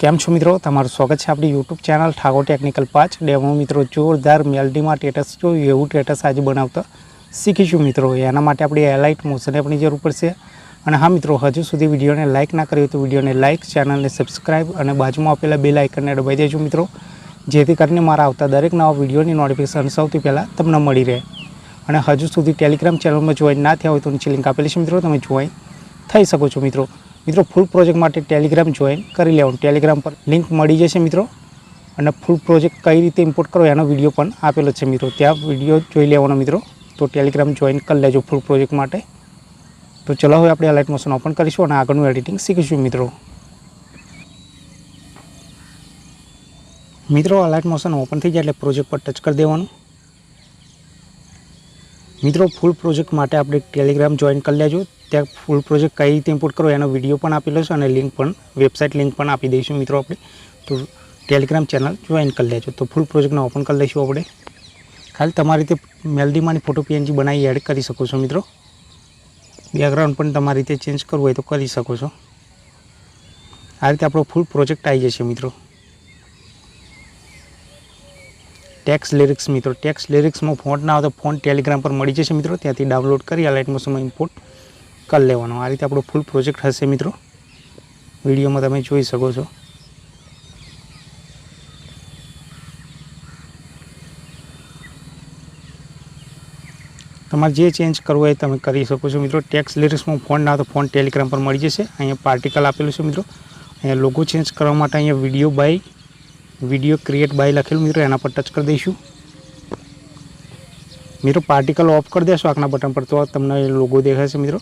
કેમ છો મિત્રો? તમારું સ્વાગત છે આપણી યુટ્યુબ ચેનલ ઠાકોર ટેકનિકલ પાંચ ડેમો મિત્રો જોરદાર મેલડીમાં ટેટસ જોયું, એવું ટેટસ આજે બનાવતા શીખીશું મિત્રો. એના માટે આપણી એલાઇટ મોશનની આપણી જરૂર પડશે. અને હા મિત્રો, હજુ સુધી વિડીયોને લાઇક ના કર્યો તો વિડીયોને લાઇક ચેનલને સબસ્ક્રાઇબ અને બાજુમાં આપેલા બે લાઇકનને દબાઈ દેજો મિત્રો. જેથી કરીને મારા આવતા દરેક નવા વિડીયોની નોટિફિકેશન સૌથી પહેલાં તમને મળી રહે. અને હજુ સુધી ટેલિગ્રામ ચેનલમાં જોઈન ના થયા હોય તો નીચે લિંક આપેલી છે મિત્રો. તમે જોઈન થઈ શકો છો મિત્રો. મિત્રો ફૂલ પ્રોજેક્ટ માટે ટેલિગ્રામ જોઈન કરી લેવાનું. ટેલિગ્રામ પર લિંક મળી જશે મિત્રો. અને ફૂલ પ્રોજેક્ટ કઈ રીતે ઇમ્પોર્ટ કરો એનો વીડિયો પણ આપેલો છે મિત્રો. ત્યાં વીડિયો જોઈ લેવાનો મિત્રો. તો ટેલિગ્રામ જોઈન કરી લેજો ફૂલ પ્રોજેક્ટ માટે. તો ચલો હવે આપણે અલાઇટ મોશન ઓપન કરીશું અને આગળનું એડિટિંગ શીખીશું મિત્રો. મિત્રો અલાઇટ મોશન ઓપન થઈ જાય એટલે પ્રોજેક્ટ પર ટચ કરી દેવાનું. મિત્રો ફૂલ પ્રોજેક્ટ માટે આપણે ટેલિગ્રામ જોઈન કરી લેજો. ત્યાં ફૂલ પ્રોજેક્ટ કઈ રીતે ઇમ્પોર્ટ કરો એનો વીડિયો પણ આપેલો છે અને લિંક પણ વેબસાઇટ લિંક પણ આપી દઈશું મિત્રો આપણે. તો ટેલિગ્રામ ચેનલ જોઈન કરી લેજો. તો ફૂલ પ્રોજેક્ટને ઓપન કરી લઈશું આપણે. ખાલી તમારી રીતે મેલડીમાંની ફોટો પીએનજી બનાવી એડ કરી શકો છો મિત્રો. બેકગ્રાઉન્ડ પણ તમારી રીતે ચેન્જ કરવું હોય તો કરી શકો છો. આ રીતે આપણો ફૂલ પ્રોજેક્ટ આવી જશે મિત્રો. ટેક્સ લિરિક્સ મિત્રો, ટેક્સ લિરિક્સમાં ફોન્ટ ના આવે તો ફોન્ટ ટેલિગ્રામ પર મળી જશે મિત્રો. ત્યાંથી ડાઉનલોડ કરી આ લાઇટ મોશનમાં ઇમ્પોર્ટ કરી લેવાનો. આ રીતે આપણો ફૂલ પ્રોજેક્ટ હશે મિત્રો. વિડીયોમાં તમે જોઈ શકો છો. તમારે જે ચેન્જ કરવું હોય તમે કરી શકો છો મિત્રો. ટેક્સ લિરિક્સમાં ફોન ના તો ફોન ટેલિગ્રામ પર મળી જશે. અહીંયા પાર્ટિકલ આપેલું છે મિત્રો. અહીંયા લોગો ચેન્જ કરવા માટે અહીંયા video by video create by લખેલું, મિત્રો, એના પર ટચ કરી દઈશું. મિત્રો પાર્ટિકલ ઓફ કરી દેશો આખના બટન પર, તો તમને લોગો દેખાશે, મિત્રો.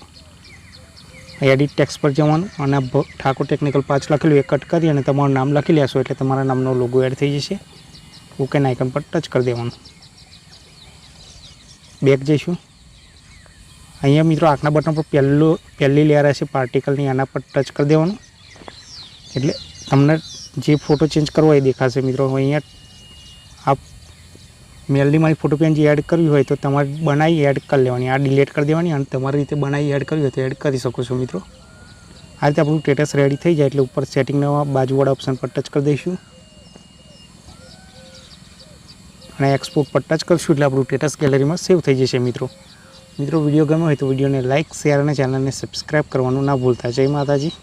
એડિટ ટેક્સ પર જવાનું અને ઠાકોર ટેકનિકલ પાંચ લખેલું, એ કટ કરી અને તમારું નામ લખી લેશો એટલે તમારા નામનો લોગો એડ થઈ જશે. ઓકે આઇકન પર ટચ કરી દેવાનું. બેક જઈશું. અહીંયા, મિત્રો, આંખના બટન પર પહેલું પહેલી લેયર હશે પાર્ટિકલની આના પર ટચ કરી દેવાનું. એટલે તમને જે ફોટો ચેન્જ કરવો એ દેખાશે મિત્રો. અહીંયા આપ મેલની મારી ફોટો પેન જે એડ કરવી હોય તો તમારે બનાવી એડ કરી લેવાની. આ ડિલેટ કરી દેવાની અને તમારી રીતે બનાવી એડ કરવી હોય તો એડ કરી શકો છો મિત્રો. આ રીતે આપણું સ્ટેટસ રેડી થઈ જાય એટલે ઉપર સેટિંગના બાજુવાળા ઓપ્શન પર ટચ કરી દઈશું. અને એક્સપોર્ટ પર ટચ કરશું એટલે આપણું સ્ટેટસ ગેલેરીમાં સેવ થઈ જશે મિત્રો. મિત્રો વીડિયો ગમ્યો હોય તો વિડીયોને લાઇક શેર અને ચેનલને સબસ્ક્રાઈબ કરવાનું ના ભૂલતા. જય માતાજી.